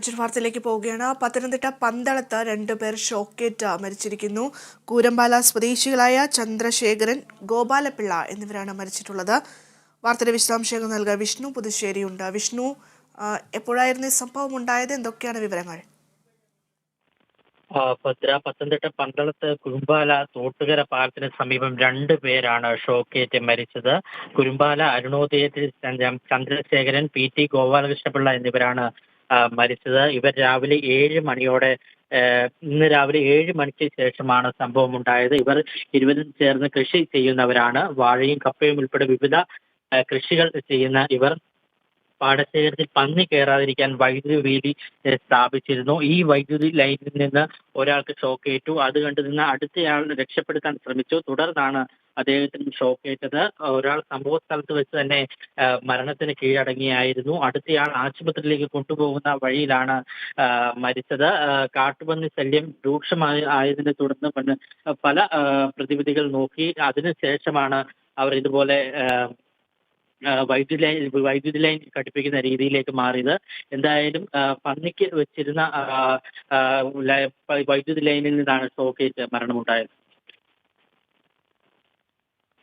മറ്റൊരു വാർത്തയിലേക്ക് പോവുകയാണ്. പത്തനംതിട്ട പന്തളത്ത് രണ്ടുപേർ ഷോക്കേറ്റ് മരിച്ചിരിക്കുന്നു. കൂരമ്പാല സ്വദേശികളായ ചന്ദ്രശേഖരൻ ഗോപാലപിള്ള എന്നിവരാണ് മരിച്ചിട്ടുള്ളത്. വാർത്തയുടെ വിശദാംശങ്ങൾ നൽകാൻ വിഷ്ണു പുതുശ്ശേരിയുണ്ട്. വിഷ്ണു എപ്പോഴായിരുന്നു ഈ സംഭവം ഉണ്ടായത്? എന്തൊക്കെയാണ് വിവരങ്ങൾ? ഭദ്ര പത്തനംതിട്ട പന്തളത്ത് കുരുമ്പാല തോട്ടുകര പാലത്തിന് സമീപം രണ്ട് പേരാണ് ഷോക്കേറ്റ് മരിച്ചത്. കുരുമ്പാല അരുണോദയത്തിൽ ചന്ദ്ര- ചന്ദ്രശേഖരൻ പി ടി ഗോപാലകൃഷ്ണപിള്ള എന്നിവരാണ് മരിച്ചത്. ഇവർ രാവിലെ ഏഴ് മണിയോടെ ഇന്ന് രാവിലെ ഏഴ് മണിക്ക് ശേഷമാണ് സംഭവം ഉണ്ടായത്. ഇവർ ഇരുവരും ചേർന്ന് കൃഷി ചെയ്യുന്നവരാണ്. വാഴയും കപ്പയും ഉൾപ്പെടെ വിവിധ കൃഷികൾ ചെയ്യുന്ന ഇവർ. പാടശേഖരത്തിൽ പന്നി കയറാതിരിക്കാൻ വൈദ്യുതി വീതി സ്ഥാപിച്ചിരുന്നു. ഈ വൈദ്യുതി ലൈനിൽ നിന്ന് ഒരാൾക്ക് ഷോക്കേറ്റു. അത് കണ്ടു നിന്ന് അടുത്തയാൾ രക്ഷപ്പെടുത്താൻ ശ്രമിച്ചു. തുടർന്നാണ് അദ്ദേഹത്തിന് ഷോക്കേറ്റത്. ഒരാൾ സംഭവ സ്ഥലത്ത് വെച്ച് തന്നെ മരണത്തിന് കീഴടങ്ങിയായിരുന്നു. അടുത്തയാൾ ആശുപത്രിയിലേക്ക് കൊണ്ടുപോകുന്ന വഴിയിലാണ് മരിച്ചത്. കാട്ടുപന്നി ശല്യം രൂക്ഷമായി ആയതിനെ തുടർന്ന് പല പ്രതിവിധികൾ നോക്കി. അതിനുശേഷമാണ് അവർ ഇതുപോലെ വൈദ്യുതി ലൈൻ വൈദ്യുതി ലൈൻ ഘടിപ്പിക്കുന്ന രീതിയിലേക്ക് മാറിയത്. എന്തായാലും പന്നിക്ക് വെച്ചിരുന്ന വൈദ്യുതി ലൈനിൽ നിന്നാണ് ഷോക്കേറ്റ് മരണമുണ്ടായത്.